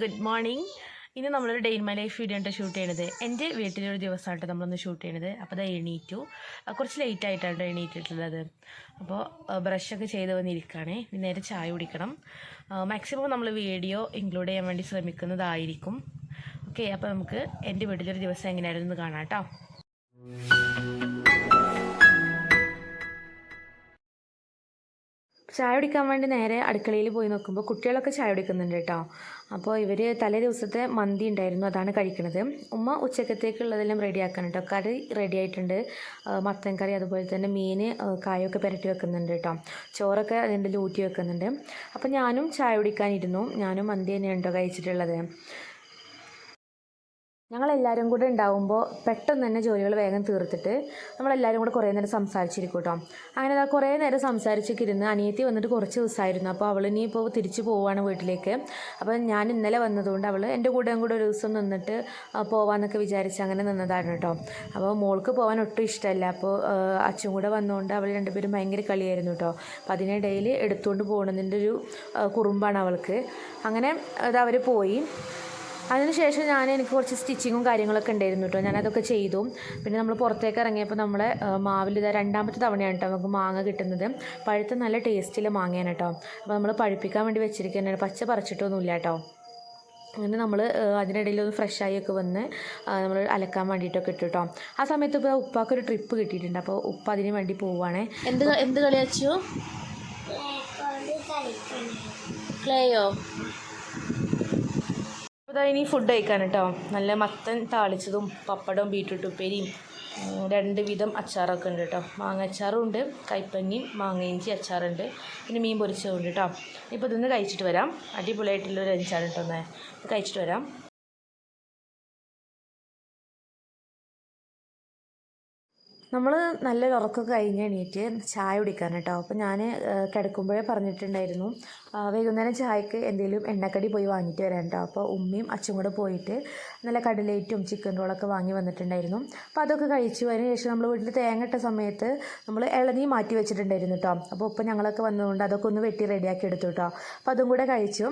Good morning ഇന്ന് നമ്മളൊരു day in my life video ആണ് ഷൂട്ട് ചെയ്യണത്. എന്റെ വീട്ടിലൊരു ദിവസമായിട്ട് നമ്മളൊന്ന് ഷൂട്ട് ചെയ്യണത്. അപ്പോൾ അത് എണീറ്റു. കുറച്ച് ലേറ്റ് ആയിട്ടാണ് എണീറ്റിട്ടുള്ളത്. അപ്പോൾ ബ്രഷൊക്കെ ചെയ്ത് വന്നിരിക്കുകയാണ് ഇനി നേരെ ചായ കുടിക്കണം. മാക്സിമം നമ്മൾ വീഡിയോ ഇൻക്ലൂഡ് ചെയ്യാൻ വേണ്ടി ശ്രമിക്കുന്നതായിരിക്കും. ഓക്കെ അപ്പോൾ നമുക്ക് എന്റെ വീട്ടിലൊരു ദിവസം എങ്ങനെയായിരുന്നു കാണാം കേട്ടോ. ചായ കുടിക്കാൻ വേണ്ടി നേരെ അടുക്കളയിൽ പോയി നോക്കുമ്പോൾ കുട്ടികളൊക്കെ ചായ കുടിക്കുന്നുണ്ട് കേട്ടോ. അപ്പോൾ ഇവർ തലേ ദിവസത്തെ മന്തി ഉണ്ടായിരുന്നു അതാണ് കഴിക്കുന്നത് ഉമ്മ ഉച്ചക്കത്തേക്കുള്ളതെല്ലാം റെഡി ആക്കാൻ കേട്ടോ. കറി റെഡി ആയിട്ടുണ്ട്. മത്തൻ കറി അതുപോലെ തന്നെ മീൻ കായൊക്കെ പുരട്ടി വെക്കുന്നുണ്ട് കേട്ടോ. ചോറൊക്കെ അതിന്റെ ഊറ്റി വെക്കുന്നുണ്ട്. അപ്പോൾ ഞാനും ചായ കുടിക്കാനിരുന്നു. ഞാനും മന്തി തന്നെയാണ് കേട്ടോ കഴിച്ചിട്ടുള്ളത്. ഞങ്ങളെല്ലാവരും കൂടെ ഉണ്ടാവുമ്പോൾ പെട്ടെന്ന് തന്നെ ജോലികൾ വേഗം തീർത്തിട്ട് നമ്മളെല്ലാവരും കൂടെ കുറേ നേരം സംസാരിച്ചിരിക്കും കേട്ടോ അങ്ങനെ ദാ കുറേ നേരം സംസാരിച്ചൊക്കെ അനിയത്തി വന്നിട്ട് കുറച്ച് ദിവസമായിരുന്നു അപ്പോൾ അവൾ ഇനി ഇപ്പോൾ തിരിച്ചു പോവുകയാണ് വീട്ടിലേക്ക്. അപ്പോൾ ഞാൻ ഇന്നലെ വന്നതുകൊണ്ട് അവൾ എന്റെ കൂടെ കൂടെ ഒരു ദിവസം നിന്നിട്ട് പോവാന്നൊക്കെ വിചാരിച്ച് അങ്ങനെ നിന്നതാണ് കേട്ടോ അപ്പോൾ മോൾക്ക് പോകാൻ ഒട്ടും ഇഷ്ടമല്ല. അപ്പോൾ അച്ഛൻ കൂടെ വന്നുകൊണ്ട് അവൾ രണ്ടുപേരും ഭയങ്കര കളിയായിരുന്നു കേട്ടോ അപ്പോൾ അതിനിടയിൽ എടുത്തുകൊണ്ട് പോകുന്നതിന്റെ ഒരു കുറുമ്പാണ് അവൾക്ക്. അങ്ങനെ അത് അവർ പോയി. അതിനുശേഷം ഞാൻ എനിക്ക് കുറച്ച് സ്റ്റിച്ചിങ്ങും കാര്യങ്ങളൊക്കെ ഉണ്ടായിരുന്നു കേട്ടോ. ഞാനതൊക്കെ ചെയ്തു. പിന്നെ നമ്മൾ പുറത്തേക്ക് ഇറങ്ങിയപ്പോൾ നമ്മളെ മാവിൽ ഇതാ രണ്ടാമത്തെ തവണയാണ് കേട്ടോ നമുക്ക് മാങ്ങ കിട്ടുന്നത്. പഴുത്ത നല്ല ടേസ്റ്റിലെ മാങ്ങയാണ് കേട്ടോ. അപ്പോൾ നമ്മൾ പഴുപ്പിക്കാൻ വേണ്ടി വെച്ചിരിക്കുന്നതാണ് പച്ച പറിച്ചിട്ടൊന്നുമില്ല കേട്ടോ. അങ്ങനെ നമ്മൾ അതിനിടയിൽ ഒന്ന് ഫ്രഷ് ആയിയൊക്കെ ഒക്കെ വന്ന് നമ്മൾ അലക്കാൻ വേണ്ടിയിട്ടൊക്കെ ഇട്ടു കേട്ടോ. ആ സമയത്ത് ഇപ്പോൾ ഉപ്പാക്കൊരു ട്രിപ്പ് കിട്ടിയിട്ടുണ്ട്. അപ്പോൾ ഉപ്പ അതിന് വേണ്ടി പോവുകയാണേ എന്ത് എന്ത് കളി വെച്ചു ക്ലേയോ ഇനി ഫുഡ് കഴിക്കാൻ കേട്ടോ നല്ല മത്തൻ താളിച്ചതും പപ്പടവും ബീട്രൂട്ട് ഉപ്പേരിയും രണ്ട് വിധം അച്ചാറൊക്കെ ഉണ്ട് കേട്ടോ മാങ്ങ അച്ചാറും ഉണ്ട് കൈപ്പങ്ങിയും മാങ്ങ ഇഞ്ചി അച്ചാറുണ്ട് പിന്നെ മീൻ പൊരിച്ചതും ഉണ്ട് കേട്ടോ ഇപ്പോൾ ഇതൊന്ന് കഴിച്ചിട്ട് വരാം. അടിപൊളിയായിട്ടുള്ളൊരു അഞ്ചാണ് കേട്ടോ ഒന്ന് കഴിച്ചിട്ട് വരാം. നമ്മൾ നല്ലൊരു ഉറക്കമൊക്കെ കഴിഞ്ഞ് എണീറ്റ് ചായ കുടിക്കാൻ കേട്ടോ അപ്പോൾ ഞാൻ കിടക്കുമ്പോഴേ പറഞ്ഞിട്ടുണ്ടായിരുന്നു വൈകുന്നേരം ചായക്ക് എന്തെങ്കിലും എണ്ണക്കടി പോയി വാങ്ങിയിട്ട് വരാൻ കേട്ടോ അപ്പോൾ ഉമ്മയും അച്ഛനും കൂടെ പോയിട്ട് നല്ല കടലേറ്റും ചിക്കൻ റോളൊക്കെ വാങ്ങി വന്നിട്ടുണ്ടായിരുന്നു. അപ്പോൾ അതൊക്കെ കഴിച്ചു. അതിന് ശേഷം നമ്മൾ വീട്ടിൽ തേങ്ങ ഇട്ട സമയത്ത് നമ്മൾ ഇളനീ മാറ്റി വെച്ചിട്ടുണ്ടായിരുന്നു കേട്ടോ അപ്പോൾ ഇപ്പം ഞങ്ങളൊക്കെ വന്നതുകൊണ്ട് അതൊക്കെ ഒന്ന് വെട്ടി റെഡിയാക്കി എടുത്തു കേട്ടോ അപ്പോൾ അതും കൂടെ കഴിച്ചു.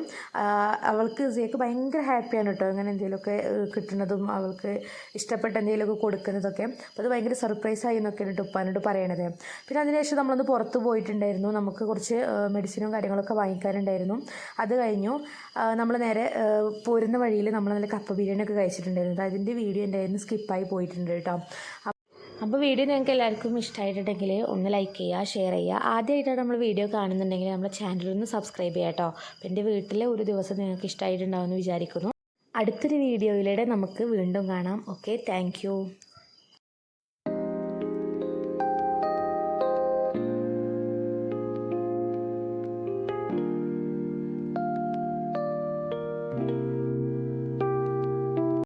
അവൾക്ക് സിയക്ക് ഭയങ്കര ഹാപ്പിയാണ് കേട്ടോ അങ്ങനെ എന്തെങ്കിലുമൊക്കെ കിട്ടുന്നതും അവൾക്ക് ഇഷ്ടപ്പെട്ട എന്തെങ്കിലുമൊക്കെ കൊടുക്കുന്നതൊക്കെ. അപ്പോൾ അത് ഭയങ്കര സർപ്രൈസ് ആയി എന്നൊക്കെ കേട്ടോ ഉപ്പാനോട് പറയണത്. പിന്നെ അതിനുശേഷം നമ്മളൊന്ന് പുറത്ത് പോയിട്ടുണ്ടായിരുന്നു. നമുക്ക് കുറച്ച് മെഡിസിനും കാര്യങ്ങളൊക്കെ വാങ്ങിക്കാനുണ്ടായിരുന്നു. അത് കഴിഞ്ഞു. നമ്മൾ നേരെ പോരുന്ന വഴിയിൽ നമ്മൾ നല്ല കപ്പ ബിരിയാണി ഒക്കെ കഴിച്ചിട്ടുണ്ടായിരുന്നു. അതിന്റെ വീഡിയോ ഉണ്ടായിരുന്നു സ്കിപ്പായി പോയിട്ടുണ്ട് കേട്ടോ. അപ്പോൾ വീഡിയോ നിങ്ങൾക്ക് എല്ലാവർക്കും ഇഷ്ടമായിട്ടുണ്ടെങ്കിൽ ഒന്ന് ലൈക്ക് ചെയ്യുക ഷെയർ ചെയ്യുക. ആദ്യമായിട്ടാണ് നമ്മൾ വീഡിയോ കാണുന്നുണ്ടെങ്കിൽ നമ്മുടെ ചാനൽ ഒന്ന് സബ്സ്ക്രൈബ് ചെയ്യുക കേട്ടോ. അപ്പോൾ എന്റെ വീട്ടിലെ ഒരു ദിവസം നിങ്ങൾക്ക് ഇഷ്ടമായിട്ടുണ്ടാവുമെന്ന് വിചാരിക്കുന്നു. അടുത്തൊരു വീഡിയോയിലൂടെ നമുക്ക് വീണ്ടും കാണാം. Okay thank